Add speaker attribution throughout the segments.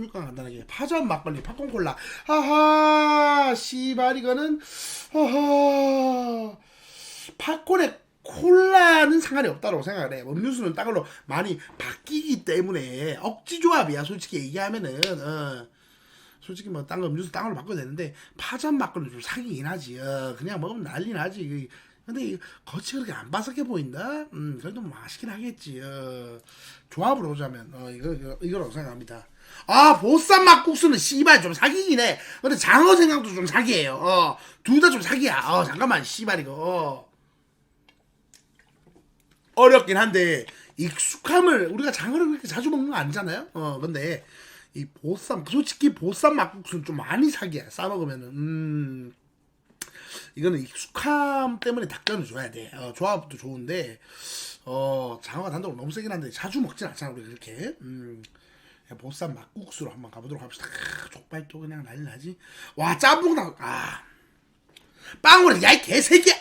Speaker 1: 16강 간단하게. 파전 막걸리 팝콘 콜라. 하하 씨발 이거는 허허 팝콘에 콜라는 상관이 없다고 생각을 해. 음료수는 딴 걸로 많이 바뀌기 때문에. 억지 조합이야 솔직히 얘기하면은. 어. 솔직히 뭐딴거 음료수 딴 걸로 바꿔도 되는데 파전 막걸리 좀 사기긴 하지. 어, 그냥 먹으면 난리 나지. 그, 근데 이 겉이 그렇게 안 바삭해 보인다? 음 그래도 뭐 맛있긴 하겠지. 어, 조합으로 보자면. 어, 이거, 이거 이거라고 생각합니다 아 보쌈 막국수는 씨발 좀 사기긴 해 근데 장어 생각도 좀 사기예요 어, 둘 다 좀 사기야 어 잠깐만 씨발 이거 어. 어렵긴 한데 익숙함을 우리가 장어를 그렇게 자주 먹는 거 아니잖아요. 어 근데 이 보쌈 솔직히 보쌈 막국수는 좀 많이 사기야 싸 먹으면은 음 이거는 익숙함 때문에 닭전을 줘야 돼. 어, 조합도 좋은데 어 장어가 단독으로 너무 세긴 한데 자주 먹진 않잖아 우리 그렇게 음. 보쌈 막국수로 한번 가보도록 합시다. 크, 족발도 그냥 난리 나지. 와 짬뽕당 아 빵으로 야 이 개새끼야.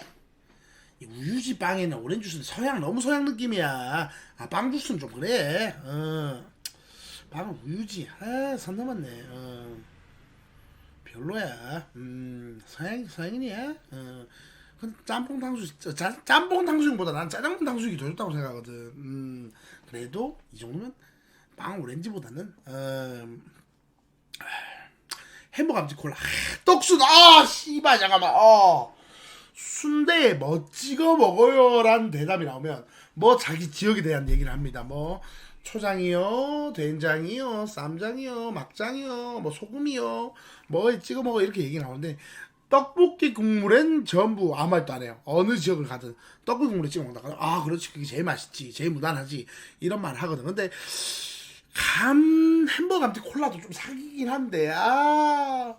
Speaker 1: 이 우유지 빵에는 오렌지 주스는 서양 너무 서양 느낌이야. 아 빵 주스는 좀 그래. 어. 빵은 우유지. 아 선 넘었네. 어. 별로야. 음 서양 서양인이야. 어. 근데 짬뽕 탕수육 짬뽕 탕수육보다 난 짜장면 탕수육이 더 좋다고 생각하거든. 음 그래도 이 정도면 빵 오렌지보다는 음, 햄버거 감지 콜라. 아, 떡순. 아 씨발 잠깐만. 어. 순대에 뭐 찍어 먹어요라는 대답이 나오면 뭐 자기 지역에 대한 얘기를 합니다. 뭐 초장이요, 된장이요, 쌈장이요, 막장이요, 뭐 소금이요, 뭐에 찍어 먹어 이렇게 얘기 나오는데 떡볶이 국물엔 전부 아무 말도 안 해요. 어느 지역을 가든 떡볶이 국물에 찍어 먹다가 아 그렇지. 그게 제일 맛있지, 제일 무난하지. 이런 말 하거든. 근데 감 햄버거 감튀 콜라도 좀 사기긴 한데 아.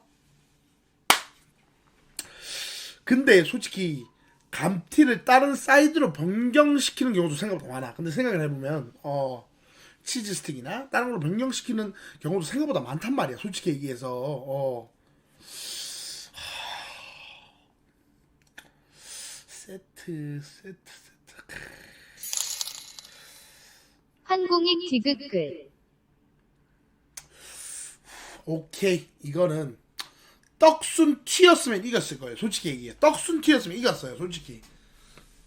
Speaker 1: 근데 솔직히 감튀를 다른 사이드로 변경시키는 경우도 생각보다 많아. 근데 생각을 해보면 어 치즈 스틱이나 다른 걸로 변경시키는 경우도 생각보다 많단 말이야. 솔직히 얘기해서. 어. 하... 세트 세트 세트.
Speaker 2: 한공익 디귿글
Speaker 1: 오케이 이거는 떡순 티였으면 이겼을 거예요 솔직히 얘기해. 떡순 티였으면 이겼어요 솔직히.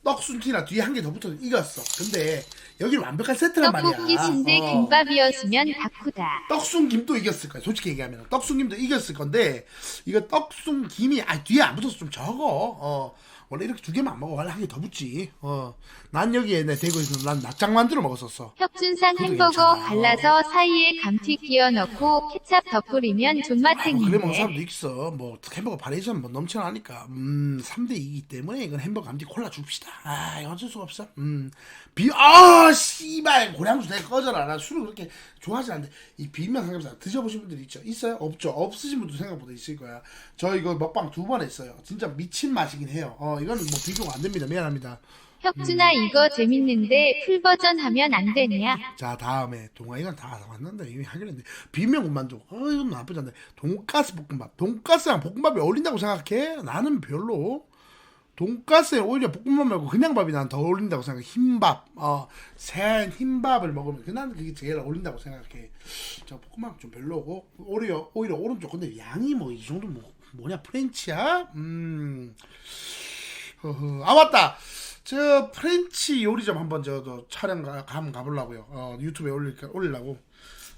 Speaker 1: 떡순 티나 뒤에 한 개 더 붙어도 이겼어. 근데 여기는 완벽한 세트란 말이야.
Speaker 2: 떡볶이 순대
Speaker 1: 어.
Speaker 2: 김밥이었으면 다쿠다.
Speaker 1: 떡순 김도 이겼을 거야 솔직히 얘기하면. 떡순 김도 이겼을 건데 이거 떡순 김이 아 뒤에 안 붙어서 좀 적어. 어 원래 이렇게 두 개만 안 먹어 원래 한 개 더 붙지 어난 여기에 내 대구에서 난 낙장만두를 먹었었어
Speaker 2: 혁준산 햄버거. 갈라서 사이에 감튀 끼워 넣고 케찹 덧뿌리면
Speaker 1: 아, 뭐 그래 먹는 사람도 있어. 뭐 햄버거 바리에이션 뭐 넘쳐나니까. 음, 3대 2이기 때문에 이건 햄버거 감튀 콜라 줍시다. 아, 이거 어쩔 수가 없어. 음. 비 아, 씨발. 고량주 내가 꺼져라. 나 술을 그렇게 좋아하지 않는데 이 비빔면 삼겹살 드셔보신 분들 있죠? 있어요? 없죠. 없으신 분도 생각보다 있을 거야. 저 이거 먹방 두 번 했어요. 진짜 미친 맛이긴 해요. 어, 이거는 뭐 비교가 안 됩니다. 미안합니다.
Speaker 2: 혁준아 이거 재밌는데 풀 버전 하면 안 되냐?
Speaker 1: 자 다음에 동아 이건 다 왔는데 이미 하긴 했는데 비빔면 군만두 어 이건 나쁘지 않네. 돈가스 볶음밥. 돈가스랑 볶음밥이 어울린다고 생각해? 나는 별로. 돈가스에 오히려 볶음밥 말고 그냥 밥이 난 더 어울린다고 생각해. 흰밥. 어새 흰밥을 먹으면 그 나는 그게 제일 어울린다고 생각해. 저 볶음밥 좀 별로고 오히려 오히려 오른쪽. 근데 양이 뭐 이 정도 뭐 뭐냐? 프렌치야? 음 허허. 아 맞다. 저 프렌치 요리점 한번 저도 촬영 가, 한번 가보려고요. 어, 유튜브에 올릴 올리려고.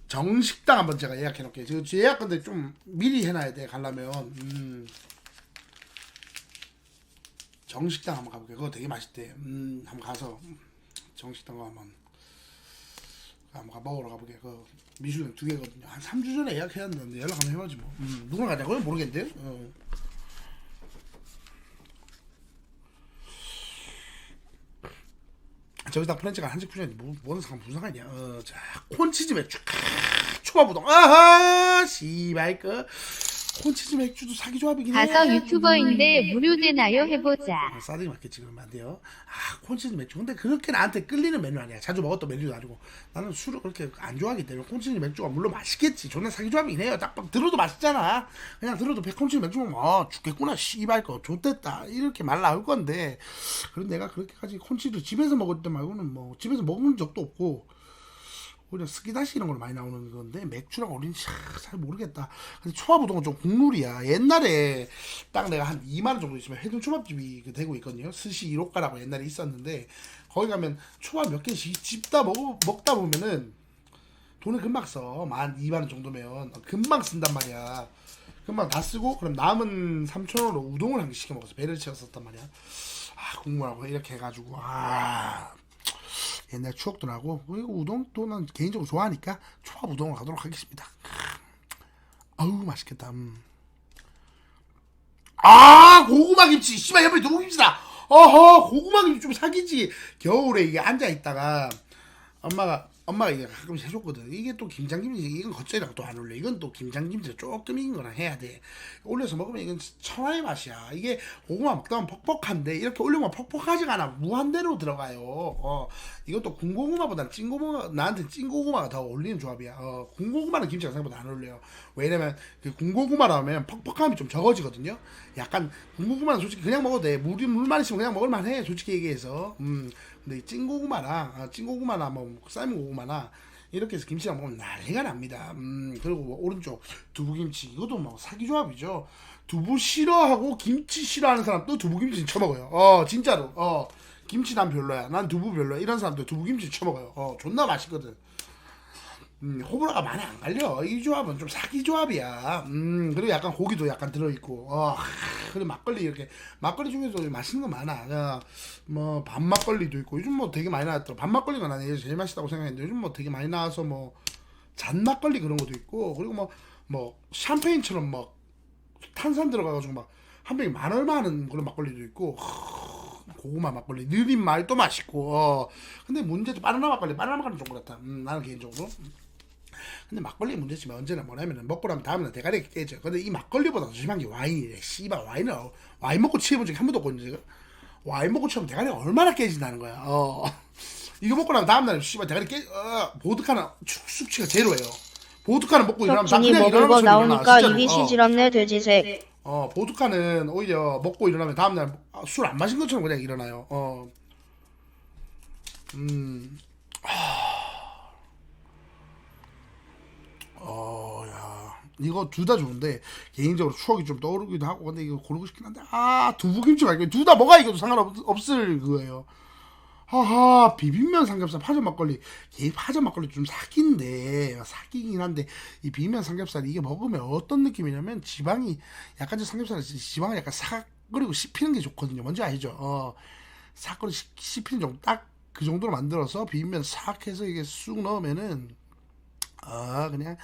Speaker 1: 정식당 한번 제가 예약해 놓을게요. 저, 저 예약 근데 좀 미리 해놔야 돼 가려면. 음. 정식당 한번 가볼게요. 그거 되게 맛있대. 음, 한번 가서 정식당 한번 한번 가 먹으러 가볼게요. 그 미슐랭 두 개거든요. 한 3주 전에 예약해야 되는데 연락 한번 해봐지 뭐. 음, 누구랑 가냐고요? 모르겠는데. 어. 저기다 프렌치가 한식 푸전인데 뭐, 뭔 상관 무슨 상관이야? 어, 자 콘치즈 맥주 크, 초밥우동. 아하 씨발 그 콘치즈 맥주도 사기 조합이긴 해.
Speaker 2: 가서 유튜버인데 무료 되나요? 해보자.
Speaker 1: 아, 싸대기 맞겠지 그러면 안 돼요. 아 콘치즈 맥주. 근데 그렇게 나한테 끌리는 메뉴 아니야. 자주 먹었던 메뉴도 아니고. 나는 술을 그렇게 안 좋아하기 때문에 콘치즈 맥주가 물론 맛있겠지. 존나 사기 조합이긴 해요. 딱 봐, 들어도 맛있잖아. 그냥 들어도 백 콘치즈 맥주 먹으면 아 죽겠구나 씨발 거 좋댔다. 이렇게 말 나올 건데. 그런 내가 그렇게까지 콘치즈 집에서 먹을 때 말고는 뭐 집에서 먹은 적도 없고 오히려 스키다시 이런 걸 많이 나오는 건데 맥주랑 차, 잘 모르겠다. 근데 초밥 우동은 좀 국룰이야. 옛날에 딱 내가 한 2만 원 정도 있으면 해동 초밥집이 그 되고 있거든요. 스시 1호가라고 옛날에 있었는데 거기 가면 초밥 몇 개씩 집다 먹, 먹다 보면은 돈을 금방 써. 만 2만 원 정도면 금방 쓴단 말이야. 금방 다 쓰고 그럼 남은 3천 원으로 우동을 한 개 시켜 먹어서 배를 채웠었단 말이야. 아 국물하고 이렇게 해가지고 아 옛날 추억도 나고 그리고 우동도 난 개인적으로 좋아하니까 초밥 우동을 가도록 하겠습니다. 아우 맛있겠다. 음. 아 고구마 김치 씨발 옆에 누구 김치다. 어허 고구마 김치 좀 사기지. 겨울에 이게 앉아 있다가 엄마가 엄마가 이게 가끔씩 해줬거든. 이게 또 김장김치 이건 겉절이랑 또안 어울려. 이건 또 김장김치 조금 익은 거랑 해야 돼. 올려서 먹으면 이건 천하의 맛이야. 이게 고구마 먹다 보면 퍽퍽한데 이렇게 올려면 퍽퍽하지가 않아. 무한대로 들어가요. 어 이것도 군고구마보다는 찐고구마 나한테 찐고구마가 더 어울리는 조합이야. 어 군고구마는 김치가 생각보다 안 어울려요. 왜냐면 그 군고구마라면 퍽퍽함이 좀 적어지거든요. 약간 군고구마는 솔직히 그냥 먹어도 돼. 물이 물만 있으면 그냥 먹을만 해. 솔직히 얘기해서. 음 근데 이 찐고구마랑 아, 찐고구마나 뭐 삶은 고구마나 이렇게 해서 김치랑 먹으면 난리가 납니다. 음, 그리고 뭐 오른쪽 두부김치 이것도 뭐 사기 조합이죠. 두부 싫어하고 김치 싫어하는 사람도 두부김치 쳐먹어요. 어 진짜로. 어 김치 난 별로야. 난 두부 별로야. 이런 사람도 두부김치 쳐먹어요. 어 존나 맛있거든. 음, 호불호가 많이 안 갈려. 이 조합은 좀 사기 조합이야. 음, 그리고 약간 고기도 약간 들어있고, 어, 하, 그리고 막걸리 이렇게, 막걸리 중에서도 맛있는 거 많아. 어, 뭐, 밥막걸리도 있고, 요즘 뭐 되게 많이 나왔더라. 밥막걸리가 난 예전에 제일 맛있다고 생각했는데, 요즘 뭐 되게 많이 나와서 뭐, 잔 막걸리 그런 것도 있고, 그리고 뭐, 뭐, 샴페인처럼 막, 탄산 들어가가지고 막, 한 병에 만 얼마 하는 그런 막걸리도 있고, 고구마 막걸리, 느린 말도 맛있고, 어. 근데 문제도 바나나 막걸리, 바나나 막걸리 좀 그렇다. 음, 나는 개인적으로. 근데 막걸리 문제지만 언제나 뭐냐면은 먹고 나면 다음날 대가리 깨져. 근데 이 막걸리보다 더 심한 게 와인이래. 씨발 와인을 어- 와인 먹고 취해본 적이 한 번도 없거든요. 제가. 와인 먹고 취하면 대가리가 얼마나 깨진다는 거야. 어. 이거 먹고 나면 다음날 씨발 대가리 깨. 어, 보드카는 축- 숙취가 제로예요. 보드카는 먹고 일어나면 나
Speaker 3: 덕진이
Speaker 1: 그냥 일어나,
Speaker 3: 나오니까. 입이
Speaker 1: 어.
Speaker 3: 시지럽네 돼지색
Speaker 1: 어, 보드카는 오히려 먹고 일어나면 다음날 술 안 마신 것처럼 그냥 일어나요. 어. 음. 어, 야. 이거 둘 다 좋은데, 개인적으로 추억이 좀 떠오르기도 하고, 근데 이거 고르고 싶긴 한데, 아, 두부김치 말고, 둘 다 뭐가 이겨도 상관없을 그거예요. 하하, 비빔면 삼겹살, 파전 막걸리. 이 파전 막걸리 좀 사기인데, 사기긴 한데, 이 비빔면 삼겹살 이게 먹으면 어떤 느낌이냐면, 지방이, 약간 저 삼겹살은 지방을 약간 싹 끓이고 씹히는 게 좋거든요. 뭔지 아시죠? 어, 싹 씹- 씹히는 정도, 딱 그 정도로 만들어서 비빔면 싹 해서 이게 쑥 넣으면은, 아, 그냥,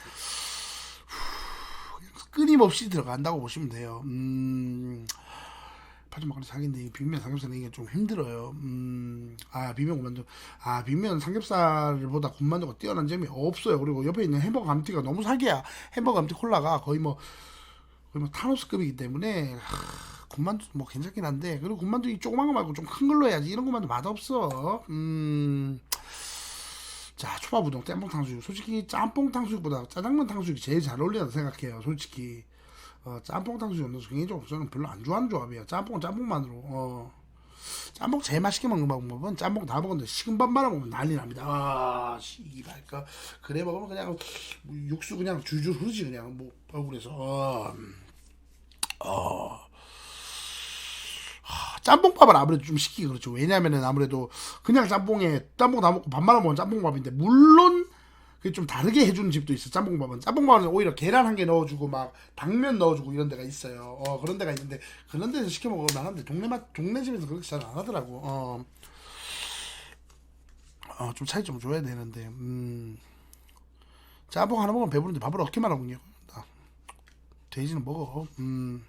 Speaker 1: 후, 끊임없이 들어간다고 보시면 돼요. 음, 파전 막걸리 사기인데 이 비빔면 삼겹살은 이게 좀 힘들어요. 음, 아 비빔면 군만두, 아 비빔면 삼겹살보다 군만두가 뛰어난 점이 없어요. 그리고 옆에 있는 햄버거 감튀가 너무 사기야. 햄버거 감튀 콜라가 거의 뭐 거의 뭐 타노스급이기 때문에 하, 군만두 뭐 괜찮긴 한데 그리고 군만두 이 조그만 거 말고 좀 큰 걸로 해야지 이런 군만두 맛없어. 음. 자 초밥 우동 짬뽕 탕수육. 솔직히 짬뽕 탕수육보다 짜장면 탕수육이 제일 잘 어울린다고 생각해요 솔직히. 어, 짬뽕 탕수육은 개인적으로 저는 별로 안 좋아하는 조합이에요. 짬뽕은 짬뽕만으로. 어. 짬뽕 제일 맛있게 먹는 방법은 짬뽕 다 먹었는데 식은 밥 말아 먹으면 난리 납니다. 아 씨발 그 그래 먹으면 그냥 육수 그냥 줄줄 흐르지 그냥 뭐 얼굴에서. 어. 짬뽕밥을 아무래도 좀 시키기 그렇죠. 왜냐면은 아무래도 그냥 짬뽕에 짬뽕 다 먹고 밥 말아 먹은 짬뽕밥인데 물론 그게 좀 다르게 해주는 집도 있어. 짬뽕밥은 짬뽕밥은 오히려 계란 한 개 넣어주고 막 당면 넣어주고 이런 데가 있어요. 어 그런 데가 있는데 그런 데서 시켜 먹을 만한데 동네 맛 동네 집에서 그렇게 잘 안 하더라고. 어. 어, 좀 차이 좀 줘야 되는데, 음. 짬뽕 하나 먹으면 배부른데 밥을 어떻게 말하군요. 나 돼지는 먹어. 음.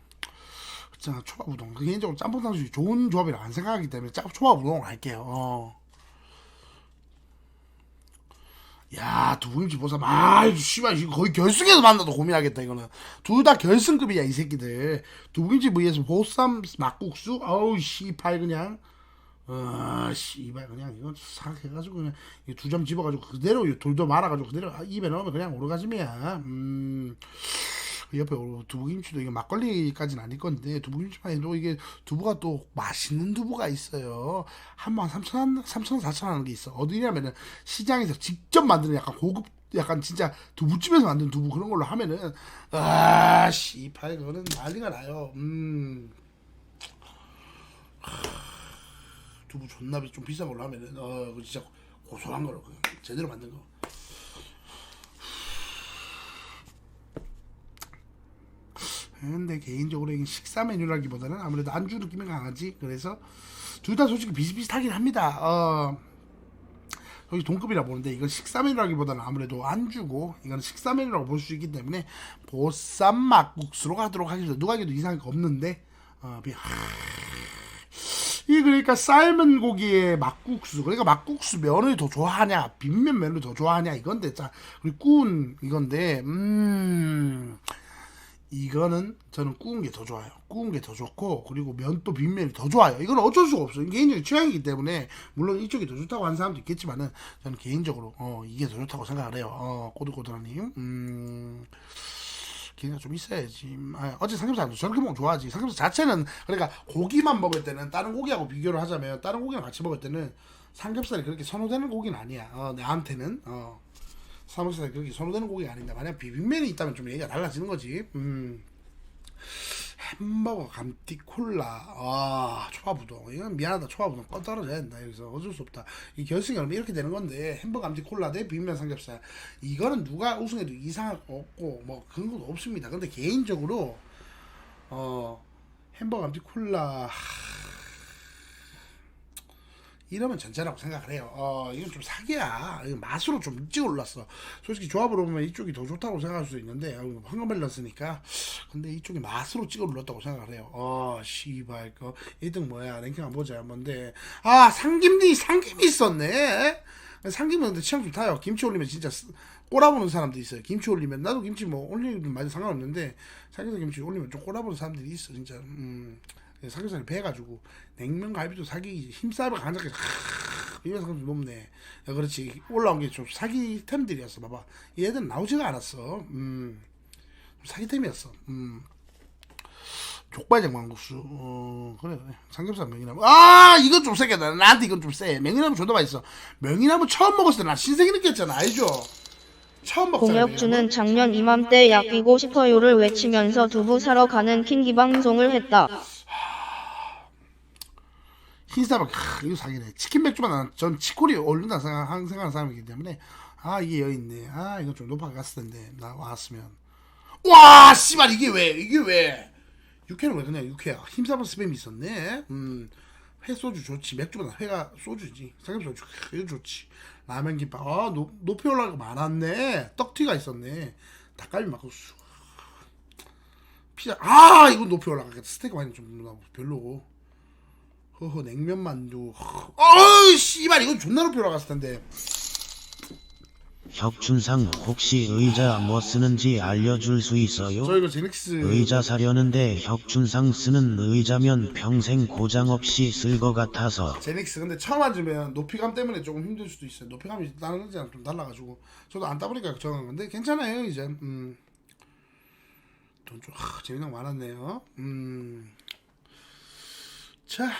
Speaker 1: 자, 초밥 우동. 그 개인적으로 짬뽕 탕수육이 좋은 조합이라 안 생각하기 때문에 짬 초밥 우동을 할게요. 어. 야, 두부김치 보쌈. 아, 이거 씨발, 이거 거의 결승에서 만나도 고민하겠다, 이거는. 둘 다 결승급이야, 이 새끼들. 두부김치 vs 보쌈 막국수? 어우, 씨발, 그냥. 아, 씨발, 그냥 이거 싹 해가지고, 그냥 두 점 집어가지고 그대로 이 돌도 말아가지고 그대로 입에 넣으면 그냥 오르가즘이야. 음. 그 옆에 두부김치도 이게 막걸리까지는 아닐 건데 두부김치만 해도 이게 두부가 또 맛있는 두부가 있어요. 한번 3천 원, 3천 원, 4천 원 하는 게 있어. 어디냐면은 시장에서 직접 만드는 약간 고급 약간 진짜 두부집에서 만든 두부 그런 걸로 하면은 아 씨발 그거는 난리가 나요. 음. 하, 두부 존나 비- 좀 비싼 걸로 하면은 어 진짜 고소한 걸로 그 제대로 만든 거. 근데 개인적으로 식사 메뉴라기보다는 아무래도 안주 느낌이 강하지. 그래서 둘 다 솔직히 비슷비슷하긴 합니다. 어, 여기 동급이라 보는데 이건 식사 메뉴라기보다는 아무래도 안주고 이거는 식사 메뉴라고 볼 수 있기 때문에 보쌈 막국수로 가도록 하겠습니다. 누가 해도 이상할 거 없는데 어, 비- 이 그러니까 삶은 고기에 막국수 그러니까 막국수 면을 더 좋아하냐 빈면 면을 더 좋아하냐 이건데 자 그리고 구운 이건데 음 이거는 저는 구운 게 더 좋아요. 구운 게 더 좋고 그리고 면도 빈면이 더 좋아요. 이건 어쩔 수가 없어요. 개인적인 취향이기 때문에 물론 이쪽이 더 좋다고 하는 사람도 있겠지만은 저는 개인적으로 어 이게 더 좋다고 생각을 해요. 어 꼬들꼬들하님 음 기회가 좀 있어야지. 아, 어제 삼겹살도 저렇게 먹으면 좋아하지. 삼겹살 자체는 그러니까 고기만 먹을 때는 다른 고기하고 비교를 하자면 다른 고기랑 같이 먹을 때는 삼겹살이 그렇게 선호되는 고기는 아니야. 어, 나한테는 어. 삼겹살이 그렇게 선호되는 고기가 아닌데 만약 비빔면이 있다면 좀 얘기가 달라지는 거지. 음. 햄버거, 감튀, 콜라, 아 초밥우동. 이건 미안하다. 초밥우동 꺼 떨어져야 된다. 여기서 어쩔 수 없다. 이 결승이 그러면 이렇게 되는 건데 햄버거, 감튀, 콜라 대 비빔면 삼겹살. 이거는 누가 우승해도 이상할 거 없고 뭐 것도 없습니다. 근데 개인적으로 어 햄버거, 감튀, 콜라. 하, 이러면 전자라고 생각을 해요. 어, 이건 좀 사기야. 맛으로 좀 일찍 올랐어. 솔직히 조합으로 보면 이쪽이 더 좋다고 생각할 수도 있는데, 어, 황금 밸런스니까. 근데 이쪽이 맛으로 찍어 올랐다고 생각을 해요. 어, 씨발, 그 1등 뭐야? 랭킹 안 보자. 뭔데? 아, 상김니, 상김이 있었네? 상김은 근데 취향 좋다요. 김치 올리면 진짜 쓰- 꼬라보는 사람도 있어요. 김치 올리면, 나도 김치 뭐 올리면 많이 상관없는데, 삼겹살 김치 올리면 좀 꼬라보는 사람들이 있어, 진짜. 음. 삼겹살이 배가지고 냉면 갈비도 사기 힘싸움을 간장게 이런 좀 높네. 야, 그렇지 올라온 게 좀 사기템들이었어. 봐봐 얘들은 나오지가 않았어. 음 사기템이었어. 음 족발장 망국수. 어 그래 삼겹살 명이나무. 아 이건 좀 세겠다. 나한테 이건 좀 세. 명이나무 존나 맛있어. 명이나무 처음 먹었을 때 나 신세계 느꼈잖아. 알죠? 처음 먹잖아.
Speaker 3: 공혁주는 작년 이맘때 약이고 싶어요를 외치면서 두부 사러 가는 킹기 방송을 했다.
Speaker 1: 흰사박 크, 이거 사기네. 치킨 맥주만 나는 전 치콜이 어울린다 생각, 생각하는 사람이기 때문에 아 이게 여있네. 아 이거 좀 높게 갔을 텐데 나 왔으면. 와 씨발 이게 왜 이게 왜? 육회는 왜 그냥 육회야? 힘사박 스팸이 있었네. 음 회 소주 좋지. 맥주보다 회가 소주지. 삼겹살 크, 이거 좋지. 라면 김밥. 아 노, 높이 올라간 거 많았네. 떡튀가 있었네. 닭갈비 막국수 피자. 아 이거 높이 올라가겠다. 스테이크 많이 좀 별로고 허허 냉면 만두. 어이 씨발 이건 존나 높이 올라갔을 텐데.
Speaker 4: 혁춘상 혹시 의자 뭐 쓰는지 알려줄 수 있어요?
Speaker 1: 저 이거 제닉스.
Speaker 4: 의자 사려는데 혁춘상 쓰는 의자면 평생 고장 없이 쓸 것 같아서.
Speaker 1: 제닉스 근데 처음 앉으면 높이감 때문에 조금 힘들 수도 있어요. 높이감이 다른 의자랑 좀 달라가지고. 저도 안 따보니까 정한 건데 괜찮아요 이제. 음. 돈좀 아, 재미난 거 많았네요. 음. 자